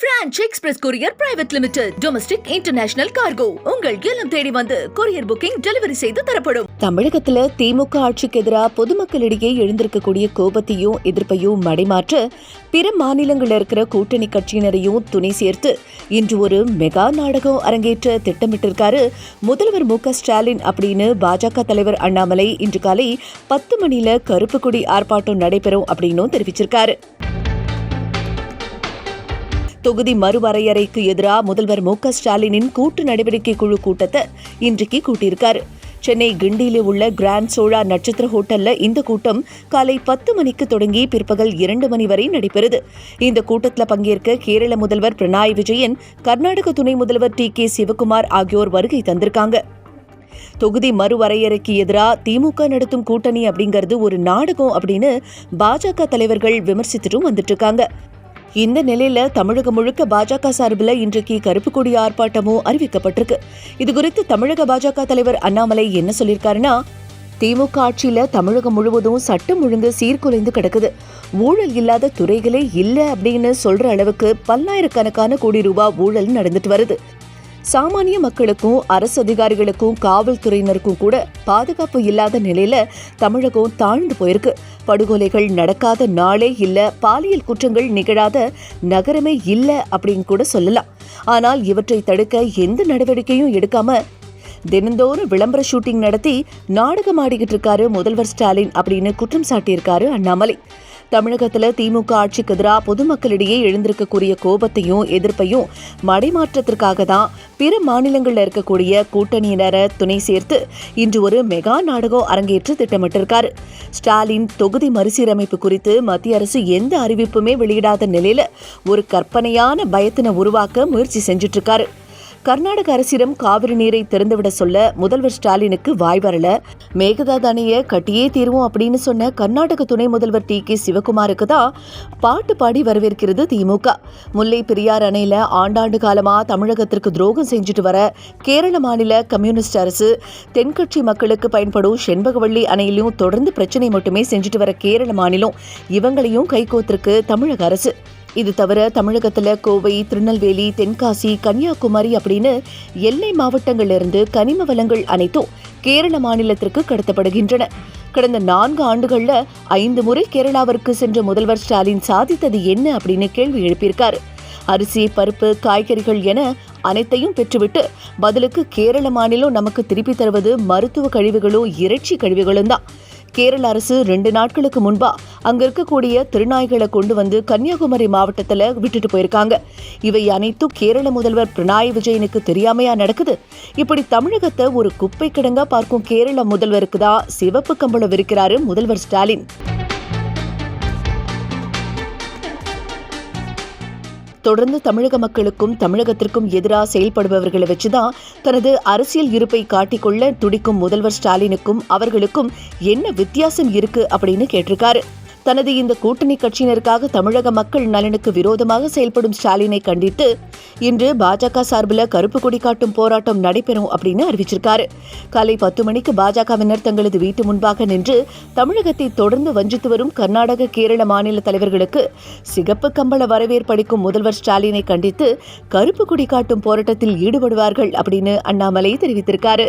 Branch express courier private limited domestic international cargo உங்கள் இல்லம் தேடி வந்து கொரியர் புக்கிங் டெலிவரி செய்து தரப்படும். தமிழகத்துல திமுக ஆட்சிக்கு எதிராக பொதுமக்களிடையே எழுந்திருக்கக்கூடிய கோபத்தையும் எதிர்ப்பையும் மடைமாற்ற பிற மாநிலங்களில் இருக்கிற கூட்டணி கட்சியினரையும் துணை சேர்த்து இன்று ஒரு மெகா நாடகம் அரங்கேற்ற திட்டமிட்டிருக்காரு முதல்வர் மு ஸ்டாலின் அப்படின்னு பாஜக தலைவர் அண்ணாமலை. இன்று காலை பத்து மணியில கருப்புக்குடி ஆர்ப்பாட்டம் நடைபெறும் அப்படின்னும் தெரிவிச்சிருக்காரு. தொகுதி மறுவரையறைக்கு எதிராக முதல்வர் மு க ஸ்டாலினின் கூட்டு நடவடிக்கை குழு கூட்டத்தை இன்றைக்கு கூட்டியிருக்காரு. சென்னை கிண்டியிலே உள்ள கிராண்ட் சோழா நட்சத்திர ஹோட்டல்ல இந்த கூட்டம் காலை பத்து மணிக்கு தொடங்கி பிற்பகல் இரண்டு மணி வரை நடைபெறுது. இந்த கூட்டத்தில் பங்கேற்க கேரள முதல்வர் பினராயி விஜயன் கர்நாடக துணை முதல்வர் டி கே சிவகுமார் ஆகியோர் வருகை தந்திருக்காங்க. தொகுதி மறுவரையறைக்கு எதிராக திமுக நடத்தும் கூட்டணி அப்படிங்கிறது ஒரு நாடகம் அப்படின்னு பாஜக தலைவர்கள் விமர்சித்துட்டும் வந்துட்டு இருக்காங்க. இந்த நிலையில தமிழகம் முழுக்க பாஜக சார்பில் இன்றைக்கு கருப்பு கொடி ஆர்ப்பாட்டமும் அறிவிக்கப்பட்டிருக்கு. இது குறித்து தமிழக பாஜக தலைவர் அண்ணாமலை என்ன சொல்லியிருக்காருன்னா திமுக ஆட்சியில தமிழகம் முழுவதும் சட்டம் ஒழுங்கு சீர்குலைந்து கிடக்குது. ஊழல் இல்லாத துறைகளே இல்லை அப்படின்னு சொல்ற அளவுக்கு பல்லாயிரக்கணக்கான கோடி ரூபாய் ஊழல் நடந்துட்டு வருது. சாமானிய மக்களுக்கும் அரசு அதிகாரிகளுக்கும் காவல்துறையினருக்கும் கூட பாதுகாப்பு இல்லாத நிலையில தமிழகம் தாழ்ந்து போயிருக்கு. படுகொலைகள் நடக்காத நாளே இல்ல பாலியல் குற்றங்கள் நிகழாத நகரமே இல்ல அப்படின்னு கூட சொல்லலாம். ஆனால் இவற்றை தடுக்க எந்த நடவடிக்கையும் எடுக்காம தினந்தோறும் விளம்பர ஷூட்டிங் நடத்தி நாடகம் ஆடிக்கிட்டு இருக்காரு முதல்வர் ஸ்டாலின் அப்படின்னு குற்றம் சாட்டியிருக்காரு அண்ணாமலை. தமிழகத்தில் திமுக ஆட்சிக்கு எதிராக பொதுமக்களிடையே எழுந்திருக்கக்கூடிய கோபத்தையும் எதிர்ப்பையும் மடைமாற்றத்திற்காக தான் பிற மாநிலங்களில் இருக்கக்கூடிய கூட்டணியினரை துணை சேர்த்து இன்று ஒரு மெகா நாடகம் அரங்கேற்று திட்டமிட்டிருக்கார். ஸ்டாலின் தொகுதி மறுசீரமைப்பு குறித்து மத்திய அரசு எந்த அறிவிப்புமே வெளியிடாத நிலையில ஒரு கற்பனையான பயத்தினை உருவாக்க முயற்சி செஞ்சுட்டு இருக்காரு கர்நாடக அரசிடம் காவிரி நீரை திறந்துவிட சொல்ல முதல்வர் ஸ்டாலினுக்கு வாய் வரல. மேகதாது அணைய கட்டியே தீர்வோம் அப்படின்னு சொன்ன கர்நாடக துணை முதல்வர் டி கே சிவகுமாருக்கு தான் பாட்டு பாடி வரவேற்கிறது திமுக. முல்லை பெரியார் அணையில ஆண்டாண்டு காலமா தமிழகத்திற்கு துரோகம் செஞ்சுட்டு வர கேரள மாநில கம்யூனிஸ்ட் அரசு தென்கட்சி மக்களுக்கு பயன்படும் செண்பகவள்ளி அணையிலும் தொடர்ந்து பிரச்சனை மட்டுமே செஞ்சுட்டு வர கேரள மாநிலம் இவங்களையும் கைகோத்திருக்கு தமிழக அரசு. இது தவிர தமிழகத்தில் கோவை திருநெல்வேலி தென்காசி கன்னியாகுமரி அப்படின்னு எல்லை மாவட்டங்களிலிருந்து கனிம வளங்கள் அனைத்தும் கேரள மாநிலத்திற்கு கடத்தப்படுகின்றன. கடந்த நான்கு ஆண்டுகளில் ஐந்து முறை கேரளாவிற்கு சென்ற முதல்வர் ஸ்டாலின் சாதித்தது என்ன அப்படின்னு கேள்வி எழுப்பியிருக்காரு. அரிசி பருப்பு காய்கறிகள் என அனைத்தையும் பெற்றுவிட்டு பதிலுக்கு கேரள மாநிலம் நமக்கு திருப்பி தருவது மருத்துவ கழிவுகளும் இறைச்சி கழிவுகளும் தான். கேரள அரசு ரெண்டு நாட்களுக்கு முன்பா அங்க இருக்கக்கூடிய திருநாய்களை கொண்டு வந்து கன்னியாகுமரி மாவட்டத்துல விட்டுட்டு போயிருக்காங்க. இவை அனைத்தும் கேரள முதல்வர் பினராயி விஜயனுக்கு தெரியாமையா நடக்குது? இப்படி தமிழகத்தை ஒரு குப்பை கிடங்கா பார்க்கும் கேரள முதல்வருக்கு தான் சிவப்பு கம்பளம் விரிக்கிறாரு முதல்வர் ஸ்டாலின். தொடர்ந்து தமிழக மக்களுக்கும் தமிழகத்திற்கும் எதிராக செயல்படுபவர்களை வச்சுதான் தனது அரசியல் இருப்பை காட்டிக்கொள்ள துடிக்கும் முதல்வர் ஸ்டாலினுக்கும் அவர்களுக்கும் என்ன வித்தியாசம் இருக்கு அப்படின்னு கேட்டிருக்காரு. தனது இந்த கூட்டணி கட்சியினருக்காக தமிழக மக்கள் நலனுக்கு விரோதமாக செயல்படும் ஸ்டாலினை கண்டித்து இன்று பாஜக சார்பில் கருப்பு கொடி காட்டும் போராட்டம் நடைபெறும் அப்படின்னு அறிவிச்சிருக்காரு. காலை பத்து மணிக்கு பாஜகவினர் தங்களது வீட்டு முன்பாக நின்று தமிழகத்தை தொடர்ந்து வஞ்சித்து வரும் கர்நாடக கேரள மாநில தலைவர்களுக்கு சிகப்பு கம்பள வரவேற்பளிக்கும் முதல்வர் ஸ்டாலினை கண்டித்து கருப்பு கொடி காட்டும் போராட்டத்தில் ஈடுபடுவார்கள் அப்படின்னு அண்ணாமலை தெரிவித்திருக்காரு.